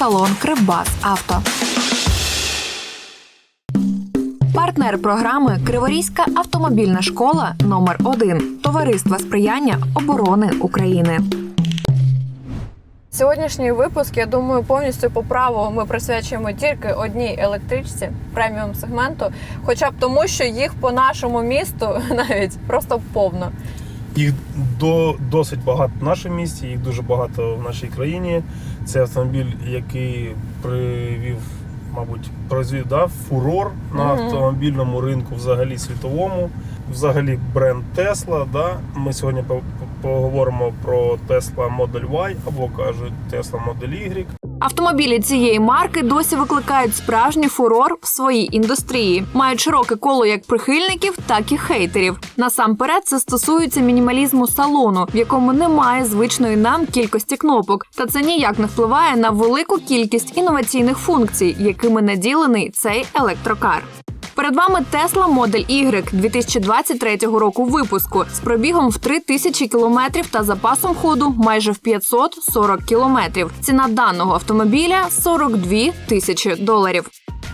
Автосалон Кривбас Авто. Партнер програми Криворізька автомобільна школа номер 1 Товариства сприяння оборони України. Сьогоднішній випуск, я думаю, повністю по праву ми присвячуємо тільки одній електричці преміум сегменту, хоча б тому, що їх по нашому місту навіть просто повно. Їх до, досить багато в нашому місті, їх дуже багато в нашій країні. Це автомобіль, який привів, мабуть, прозвів да, фурор на автомобільному ринку, взагалі світовому. Взагалі бренд Тесла. Да? Ми сьогодні поговоримо про Tesla Model Y або кажуть Tesla Model Y. Автомобілі цієї марки досі викликають справжній фурор в своїй індустрії, мають широке коло як прихильників, так і хейтерів. Насамперед, це стосується мінімалізму салону, в якому немає звичної нам кількості кнопок, та це ніяк не впливає на велику кількість інноваційних функцій, якими наділений цей електрокар. Перед вами Tesla Model Y 2023 року випуску з пробігом в 3000 кілометрів та запасом ходу майже в 540 кілометрів. Ціна даного автомобіля 42 тисячі доларів.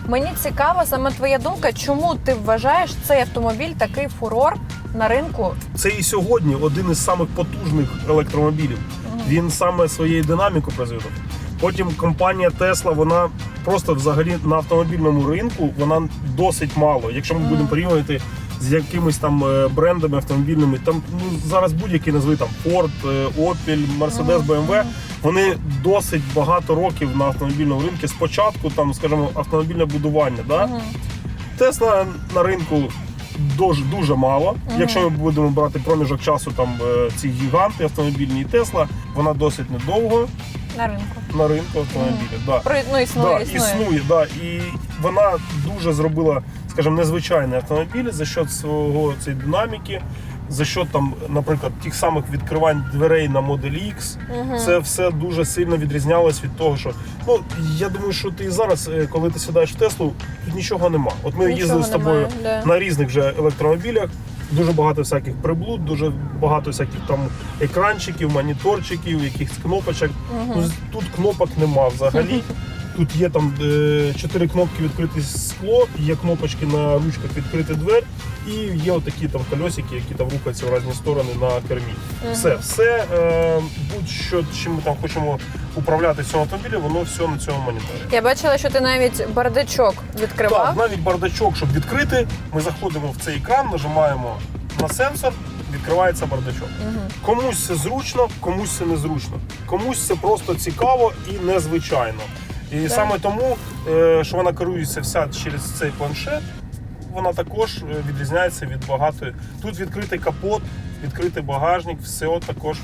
Мені цікава саме твоя думка, чому ти вважаєш цей автомобіль такий фурор на ринку? Це і сьогодні один із самих потужних електромобілів. Він саме своєю динамікою розвинув. Потім компанія Tesla, вона просто взагалі на автомобільному ринку вона досить мало. Якщо ми будемо порівнювати з якимись там е, брендами автомобільними, там ну зараз будь-які назви там Ford, е, Opel, Mercedes, BMW, вони досить багато років на автомобільному ринку. Спочатку там, скажімо, автомобільне будування. Да? Тесла на ринку дуже дуже мало. Якщо ми будемо брати проміжок часу, там е, ці гіганти автомобільні і Тесла, вона досить недовго На ринку. на ринку автомобілів. Да. Про ну існує, Да, існує. існує, да. І вона дуже зробила, скажімо, незвичайний автомобіль за счет свого цієї динаміки, за счет там, наприклад, тих самих відкривань дверей на Model X. Це все дуже сильно відрізнялось від того, що ну я думаю, що ти і зараз, е, коли ти сідаєш в Теслу, тут нічого нема. От ми Нічого їздили з тобою немає, да. на різних вже електромобілях. Дуже багато всяких приблуд, дуже багато всяких там екранчиків, моніторчиків, якихось кнопочок. Ну, з- Тут кнопок нема взагалі. Тут є там е, чотири кнопки відкрити скло, є кнопочки на ручках відкрити двері, і є отакі там кольосики, які там рухаються в різні сторони на кермі. Все, все е, будь-що, чим ми там хочемо управляти в цьому автомобілі, воно все на цьому моніторі. Я бачила, що ти навіть бардачок відкривав. Так, навіть бардачок, щоб відкрити, ми заходимо в цей екран, нажимаємо на сенсор, відкривається бардачок. Комусь це зручно, комусь це незручно. Комусь це просто цікаво і незвичайно. І саме тому, е, що вона керується вся через цей планшет, вона також е, відрізняється від багатої. Тут відкритий капот, відкритий багажник, все також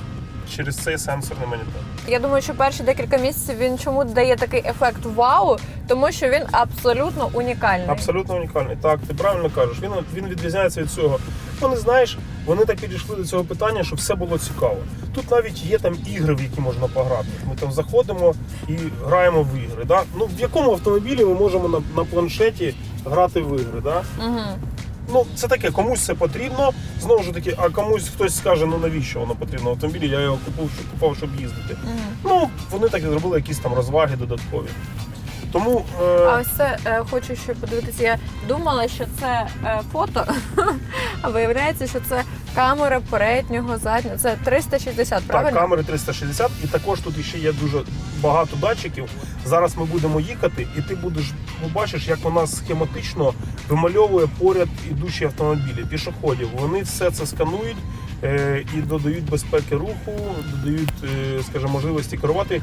через цей сенсорний монітор. Я думаю, що перші декілька місяців він чому дає такий ефект вау, тому що він абсолютно унікальний. Абсолютно унікальний. Так, ти правильно кажеш. Він, він відрізняється від цього. Вони знаєш, вони так підійшли до цього питання, щоб все було цікаво. Тут навіть є там ігри, в які можна пограти. Ми там заходимо і граємо в ігри. Да? Ну в якому автомобілі ми можемо на, на планшеті грати в ігри? Да? Угу. Ну, це таке, комусь це потрібно. Знову ж таки, а комусь хтось скаже, ну навіщо воно потрібно в автомобілі, я його купив, щоб купав, щоб їздити. Ну, вони так і зробили якісь там розваги додаткові. Тому е, А ось це е, хочу ще подивитися. Я думала, що це е, фото, а виявляється, що це камера переднього заднього. Це 360, Так, правильно? камери 360, і також тут ще є дуже багато датчиків. Зараз ми будемо їхати, і ти будеш побачиш, як вона схематично вимальовує поряд ідучі автомобілі, пішоходів. Вони все це сканують е, і додають безпеки руху, додають, е, скажімо, можливості керувати.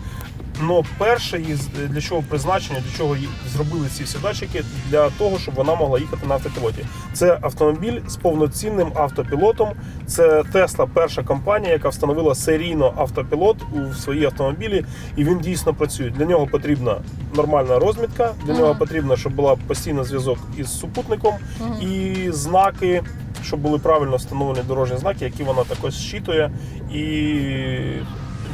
Но перше із для чого призначення, для чого зробили ці всі датчики, для того, щоб вона могла їхати на автопілоті. Це автомобіль з повноцінним автопілотом. Це Тесла, перша компанія, яка встановила серійно автопілот у свої автомобілі, і він дійсно працює. Для нього потрібна нормальна розмітка. Для нього потрібно, щоб була постійно зв'язок із супутником і знаки. Щоб були правильно встановлені дорожні знаки, які вона також щитує, і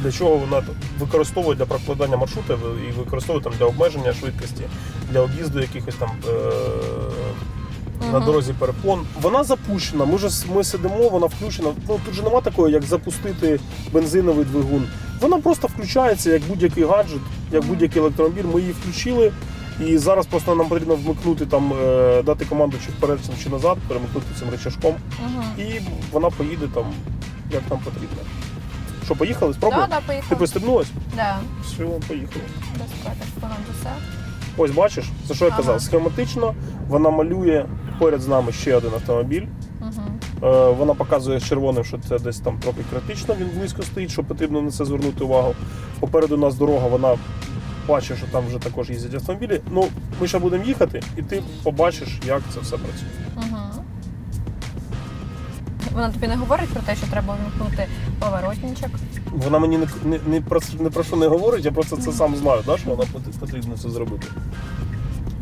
для чого вона використовує для прокладання маршруту і використовує там для обмеження швидкості, для об'їзду якихось там е- на дорозі перепон. Вона запущена. Ми ж ми сидимо, вона включена. Ну тут же нема такого, як запустити бензиновий двигун. Вона просто включається як будь-який гаджет, як будь-який електромобіль. Ми її включили. І зараз просто нам потрібно вмикнути там, е, дати команду чи вперед чи назад, перемикнути цим речашком, Угу. і вона поїде там, як нам потрібно. Що, поїхали? Спробуємо? да, Ти поїхали. пристебнулась? Да. Все, поїхали. Без питань, понад усе. Ось бачиш, за що я Ага. казав? Схематично вона малює поряд з нами ще один автомобіль. Е, Вона показує червоним, що це десь там трохи критично, він близько стоїть, що потрібно на це звернути увагу. Попереду у нас дорога, вона бачить, що там вже також їздять автомобілі. Ну, ми ще будемо їхати, і ти побачиш, як це все працює. Угу. Вона тобі не говорить про те, що треба вимкнути поворотничок. Вона мені не, не, не, про, не про що не говорить, я просто це сам знаю, да, що вона пот- потрібно це зробити.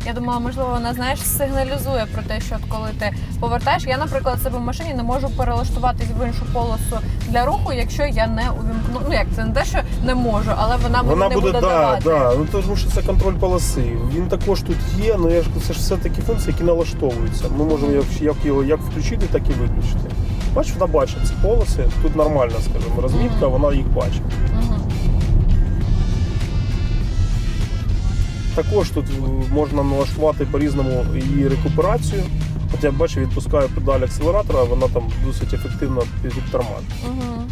Я думала, можливо, вона знаєш сигналізує про те, що от коли ти повертаєш. Я, наприклад, себе в машині не можу перелаштуватись в іншу полосу для руху, якщо я не увімкну. Ну як це не те, що не можу, але вона мені Вона не буде, буде да, давати. да. Ну тому що це контроль полоси. Він також тут є, але я ж це ж все такі функції, які налаштовуються. Ми можемо як, як його як включити, так і виключити. Бачиш, вона бачить ці полоси. Тут нормальна, скажімо, розмітка, вона їх бачить. Також тут е, можна налаштувати по-різному її рекуперацію. От я бачу, відпускаю педаль акселератора, вона там досить ефективно під під тормозить. Мгм.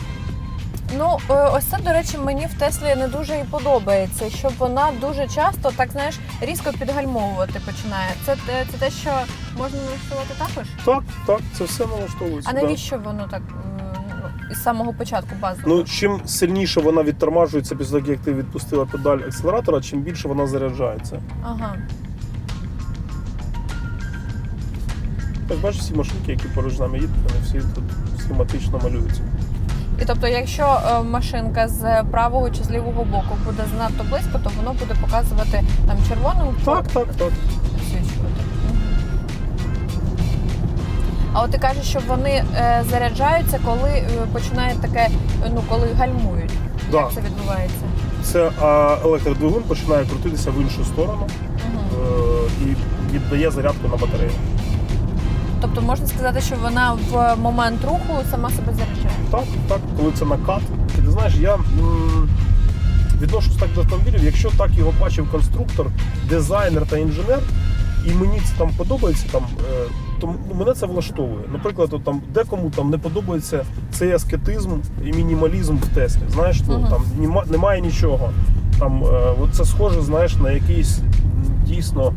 Ну, е, ось це, до речі, мені в Теслі не дуже і подобається, що вона дуже часто, так знаєш, різко підгальмовувати починає. Це, це те, що можна налаштувати також? Так, так, це все налаштовується. А навіщо воно так ну, із самого початку базово? Ну, чим сильніше вона відтормажується після того, як ти відпустила педаль акселератора, чим більше вона заряджається. Ага. Ось бачиш всі машинки, які поруч з нами їдуть, вони всі тут схематично малюються. І тобто, якщо е, машинка з правого чи з лівого боку буде занадто близько, то воно буде показувати там червоним Так, так, так. А от ти кажеш, що вони е, заряджаються, коли е, починає таке, ну коли гальмують. Да. Як це відбувається? Це а, електродвигун починає крутитися в іншу сторону Угу. е, і віддає зарядку на батарею. Тобто можна сказати, що вона в момент руху сама себе заряджає. Так, так, коли це накат. Ти знаєш, я м, відношусь так до автомобілів, якщо так його бачив конструктор, дизайнер та інженер, і мені це там подобається, там, е, то ну, мене це влаштовує. Наприклад, от, там, декому там не подобається цей аскетизм і мінімалізм в Теслі. Знаєш, ну, Мгм. там нема, немає нічого. Там, е, от це схоже, знаєш, на якийсь м, дійсно.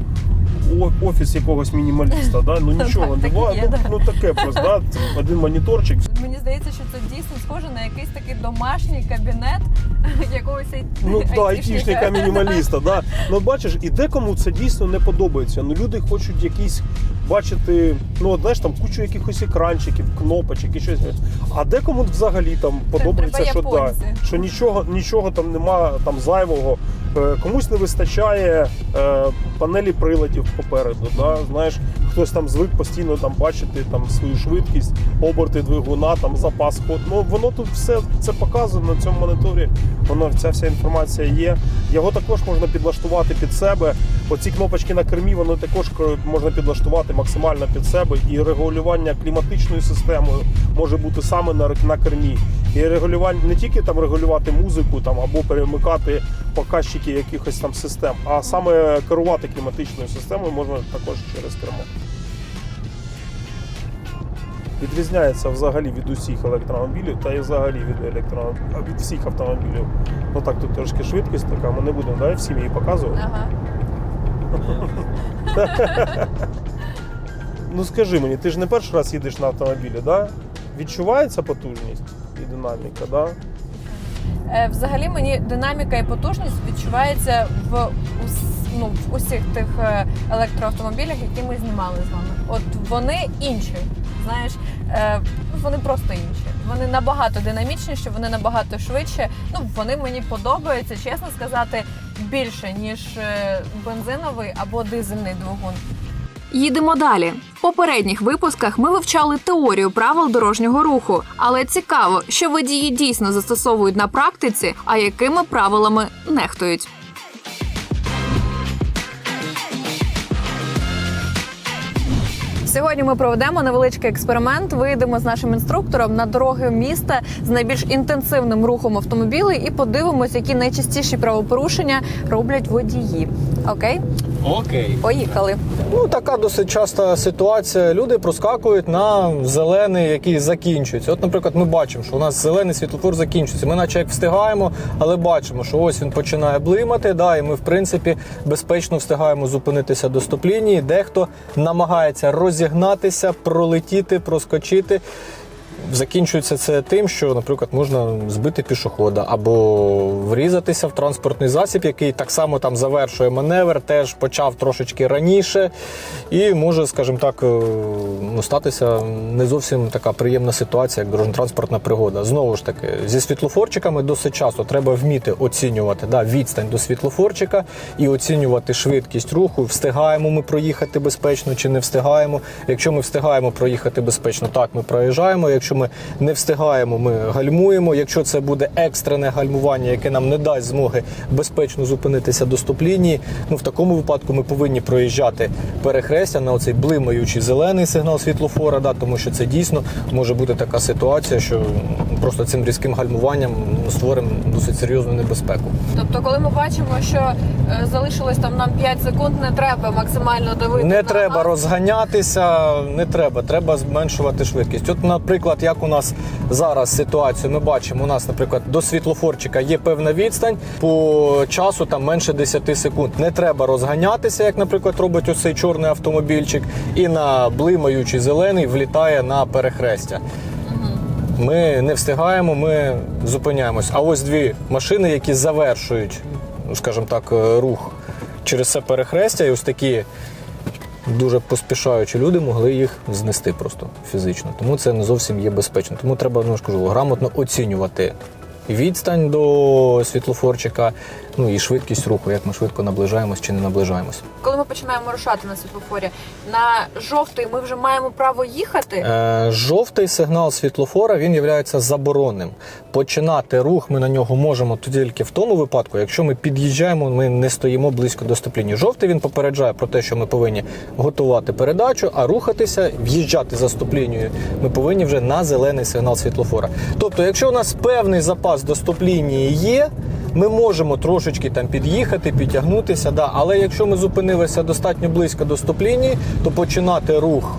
Офіс якогось мінімаліста, да? ну нічого Так, так і немає. є, Ну, да. ну таке просто, да? Це один моніторчик, Мені здається, що це дійсно схоже на якийсь такий домашній кабінет якогось ай- Ну да, айтішника. айтішника мінімаліста. Да. Ну бачиш, і декому це дійсно не подобається. Ну люди хочуть якісь бачити, ну от, знаєш, там кучу якихось екранчиків, кнопочок і щось. А декому взагалі там подобається, треба що да, японці. що нічого, нічого там нема там зайвого. Е, Комусь не вистачає е, панелі приладів попереду. Да? Знаєш, хтось там звик постійно там бачити там свою швидкість, оберти двигуна, там запас ход. Ну воно тут все це показано на цьому моніторі. Воно ця вся інформація є. Його також можна підлаштувати під себе. Оці кнопочки на кермі, воно також можна підлаштувати максимально під себе. І регулювання кліматичною системою може бути саме на, на кермі. І регулювання не тільки там регулювати музику там або перемикати показчики якихось там систем, а саме керувати кліматичною системою можна також через кермо. Відрізняється взагалі від усіх електромобілів та і взагалі від електро... від всіх автомобілів. Ну так, тут трошки швидкість така, ми не будемо да, всім її показувати. Ага. Ну скажи мені, ти ж не перший раз їдеш на автомобілі, да? Відчувається потужність і динаміка, да? Е, Взагалі мені динаміка і потужність відчувається в, ну, в усіх тих е, електроавтомобілях, які ми знімали з вами. От вони інші. Знаєш, е, вони просто інші. Вони набагато динамічніші, вони набагато швидше. Ну вони мені подобаються, чесно сказати, більше ніж бензиновий або дизельний двигун. Їдемо далі. В попередніх випусках ми вивчали теорію правил дорожнього руху, але цікаво, що водії дійсно застосовують на практиці, а якими правилами нехтують. Сьогодні ми проведемо невеличкий експеримент. Вийдемо з нашим інструктором на дороги міста з найбільш інтенсивним рухом автомобілів і подивимось, які найчастіші правопорушення роблять водії. Окей, Окей. поїхали. Ну така досить часта ситуація. Люди проскакують на зелений, який закінчується. От, наприклад, ми бачимо, що у нас зелений світлофор закінчується. Ми, наче як встигаємо, але бачимо, що ось він починає блимати. Да, і ми, в принципі, безпечно встигаємо зупинитися до стоп-лінії. Дехто намагається розігнатися, пролетіти, проскочити. Закінчується це тим, що, наприклад, можна збити пішохода або врізатися в транспортний засіб, який так само там завершує маневр, теж почав трошечки раніше, і може, скажімо так, е, ну, статися не зовсім така приємна ситуація, як дорожньо-транспортна пригода. Знову ж таки, зі світлофорчиками досить часто треба вміти оцінювати да, відстань до світлофорчика і оцінювати швидкість руху. Встигаємо ми проїхати безпечно чи не встигаємо. Якщо ми встигаємо проїхати безпечно, так ми проїжджаємо. Якщо ми не встигаємо, ми гальмуємо. Якщо це буде екстрене гальмування, яке нам не дасть змоги безпечно зупинитися до стоп-лінії, ну в такому випадку ми повинні проїжджати перехрестя на оцей блимаючий зелений сигнал світлофора, да, тому що це дійсно може бути така ситуація, що просто цим різким гальмуванням створимо досить серйозну небезпеку. Тобто, коли ми бачимо, що е, залишилось там нам 5 секунд, не треба максимально давити. Не на треба газ. розганятися, не треба, треба зменшувати швидкість. От, наприклад, як у нас зараз ситуацію, ми бачимо, у нас, наприклад, до світлофорчика є певна відстань по часу там менше 10 секунд. Не треба розганятися, як, наприклад, робить ось цей чорний автомобільчик, і на блимаючий зелений влітає на перехрестя. Ми не встигаємо, ми зупиняємось. А ось дві машини, які завершують, ну, скажімо так, е, рух через це перехрестя, і ось такі дуже поспішаючі люди могли їх знести просто фізично. Тому це не зовсім є безпечно. Тому треба, ну ж кажу, грамотно оцінювати відстань до світлофорчика, ну і швидкість руху, як ми швидко наближаємось чи не наближаємось. Коли ми починаємо рушати на світлофорі, на жовтий ми вже маємо право їхати. Е, Жовтий сигнал світлофора він є заборонним. Починати рух ми на нього можемо тільки в тому випадку, якщо ми під'їжджаємо, ми не стоїмо близько до стоп-лінії. Жовтий він попереджає про те, що ми повинні готувати передачу, а рухатися, в'їжджати за стоп-лінією ми повинні вже на зелений сигнал світлофора. Тобто, якщо у нас певний запас до стоп-лінії є. Ми можемо трошечки там під'їхати, підтягнутися, да. але якщо ми зупинилися достатньо близько до стоп-лінії, то починати рух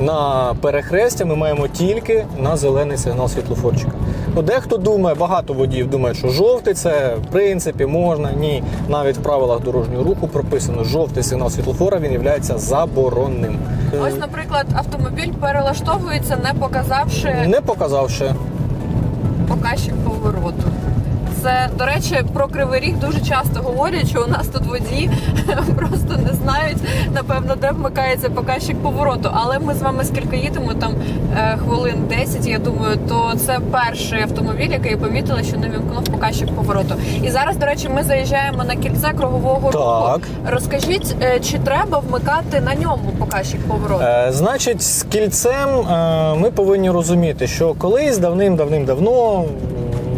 на перехрестя ми маємо тільки на зелений сигнал світлофорчика. Ну, дехто думає, багато водіїв думають, що жовтий це в принципі можна. Ні, навіть в правилах дорожнього руху прописано, жовтий сигнал світлофора він є заборонним. Ось, наприклад, автомобіль перелаштовується, не показавши Не показавши. показчик повороту. Це, до речі, про кривий ріг дуже часто говорять, що у нас тут водії просто не знають, напевно, де вмикається показчик повороту. Але ми з вами скільки їдемо, там е, хвилин 10, я думаю, то це перший автомобіль, який я помітила, що не вімкнув показчик повороту. І зараз, до речі, ми заїжджаємо на кільце кругового руху. Так. Розкажіть, е, чи треба вмикати на ньому показчик повороту? Е, значить, з кільцем е, ми повинні розуміти, що колись давним-давним-давно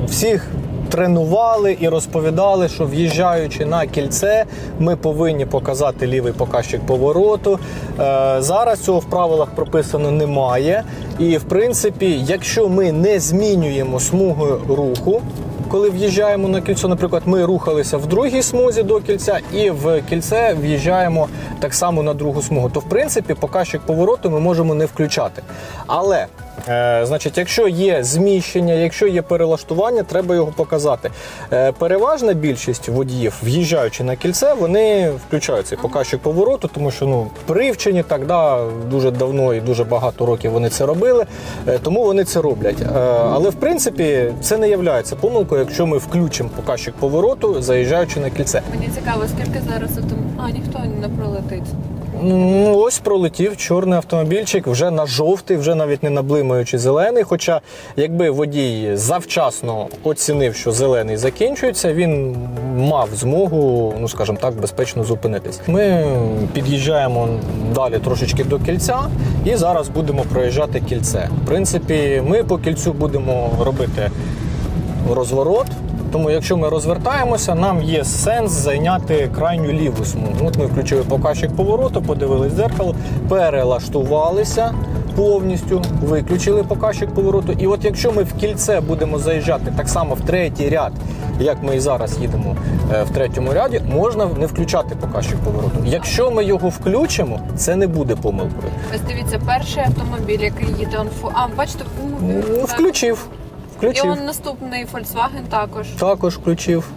всіх. Тренували і розповідали, що в'їжджаючи на кільце, ми повинні показати лівий показчик повороту. Е, зараз цього в правилах прописано немає. І в принципі, якщо ми не змінюємо смугу руху, коли в'їжджаємо на кільцо, наприклад, ми рухалися в другій смузі до кільця, і в кільце в'їжджаємо так само на другу смугу. То в принципі показчик повороту ми можемо не включати. Але Е, значить, якщо є зміщення, якщо є перелаштування, треба його показати. Е, переважна більшість водіїв, в'їжджаючи на кільце, вони включають цей показчик повороту, тому що ну привчені так да, дуже давно і дуже багато років вони це робили, е, тому вони це роблять. Але в принципі це не є помилкою, якщо ми включимо показчик повороту, заїжджаючи на кільце. Мені цікаво, скільки зараз автом... А, ніхто не пролетить. Ось пролетів чорний автомобільчик вже на жовтий, вже навіть не на блимаючий зелений. Хоча, якби водій завчасно оцінив, що зелений закінчується, він мав змогу, ну скажімо так, безпечно зупинитись. Ми під'їжджаємо далі трошечки до кільця і зараз будемо проїжджати кільце. В принципі, ми по кільцю будемо робити розворот. Тому, якщо ми розвертаємося, нам є сенс зайняти крайню ліву смугу. От ми включили показчик повороту, подивились в дзеркало, перелаштувалися повністю, виключили показчик повороту. І от якщо ми в кільце будемо заїжджати так само в третій ряд, як ми і зараз їдемо е, в третьому ряді, можна не включати показчик повороту. Якщо ми його включимо, це не буде помилкою. Ось дивіться, перший автомобіль, який їде, он фу. А, бачите, ну, так. Включив. І он наступний Volkswagen також. Також включив.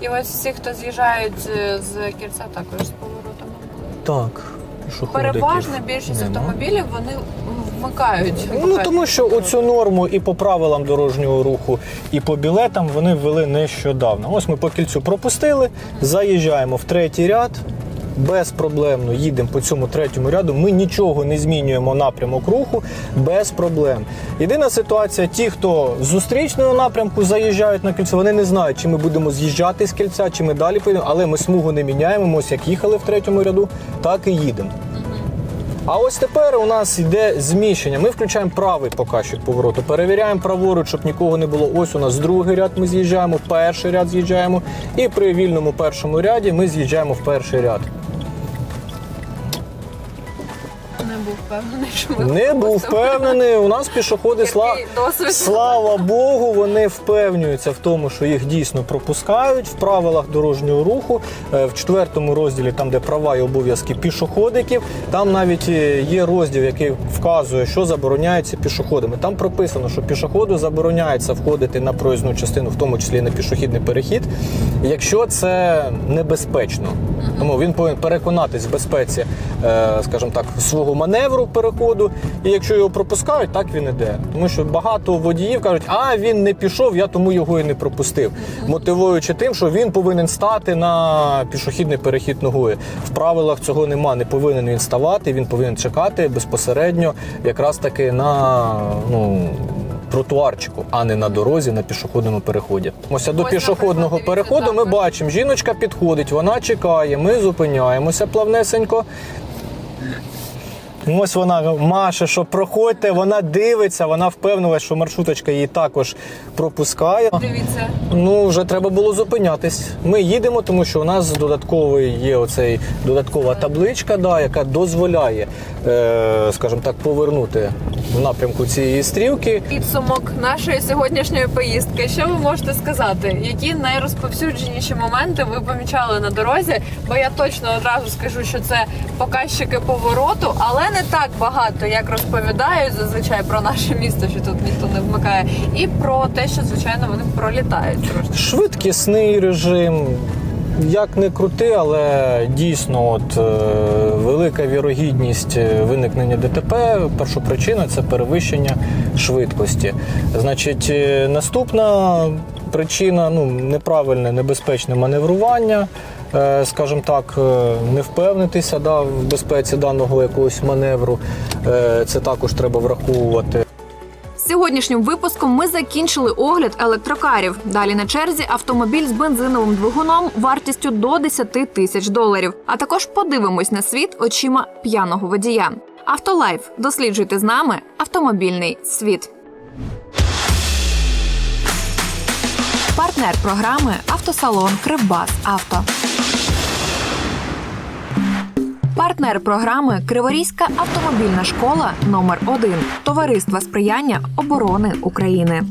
І ось всі, хто з'їжджають е, з кільця, також з поворотами. Так. Переважна більшість нема. автомобілів вони вмикають. Ну тому що оцю норму і по правилам дорожнього руху, і по білетам вони ввели нещодавно. Ось ми по кільцю пропустили, заїжджаємо в третій ряд. Безпроблемно їдемо по цьому третьому ряду. Ми нічого не змінюємо напрямок руху без проблем. Єдина ситуація: ті, хто з зустрічного напрямку заїжджають на кільце, вони не знають, чи ми будемо з'їжджати з кільця, чи ми далі поїдемо, але ми смугу не міняємо. Ось як їхали в третьому ряду, так і їдемо. А ось тепер у нас йде зміщення. Ми включаємо правий показчик повороту, перевіряємо праворуч, щоб нікого не було. Ось у нас другий ряд ми з'їжджаємо, перший ряд з'їжджаємо. І при вільному першому ряді ми з'їжджаємо в перший ряд. Впевнений, що ми Не був впевнений. У нас пішоходи сла... Слава Богу, вони впевнюються в тому, що їх дійсно пропускають в правилах дорожнього руху. Е, В четвертому розділі, там де права і обов'язки пішоходиків, там навіть е, є розділ, який вказує, що забороняється пішоходами. Там прописано, що пішоходу забороняється входити на проїзну частину, в тому числі на пішохідний перехід, якщо це небезпечно. Тому він повинен переконатись в безпеці, е, скажімо так, свого маневру переходу. І якщо його пропускають, так він іде. Тому що багато водіїв кажуть, а він не пішов, я тому його і не пропустив. Мотивуючи тим, що він повинен стати на пішохідний перехід ногою. В правилах цього нема. Не повинен він ставати, він повинен чекати безпосередньо якраз таки на ну. Тротуарчику, а не на дорозі на пішохідному переході. Ось до пішохідного переходу ми бачимо, жіночка підходить, вона чекає, ми зупиняємося плавнесенько. Ось вона маше, що проходьте, вона дивиться, вона впевнила, що маршруточка її також пропускає. Дивіться, Ну, вже треба було зупинятись. Ми їдемо, тому що у нас додатковий є оцей додаткова табличка, да, яка дозволяє, е, скажімо так, повернути в напрямку цієї стрілки. підсумок нашої сьогоднішньої поїздки. Що ви можете сказати? Які найрозповсюдженіші моменти ви помічали на дорозі? Бо я точно одразу скажу, що це показчики повороту, але не так багато, як розповідають зазвичай про наше місто, що тут ніхто не вмикає, і про те, що звичайно вони пролітають трошки. Швидкісний режим. Як не крути, але дійсно от, е, велика вірогідність е, виникнення ДТП. Перша причина це перевищення швидкості. Значить, е, наступна причина ну, неправильне небезпечне маневрування. Е, Скажімо так, е, не впевнитися да, в безпеці даного якогось маневру. Е, Це також треба враховувати. Сьогоднішнім випуском ми закінчили огляд електрокарів. Далі на черзі автомобіль з бензиновим двигуном вартістю до 10 тисяч доларів. А також подивимось на світ очима п'яного водія. Автолайф. Досліджуйте з нами автомобільний світ. Партнер програми автосалон Кривбас Авто. Партнер програми Криворізька автомобільна школа номер 1 Товариства сприяння оборони України.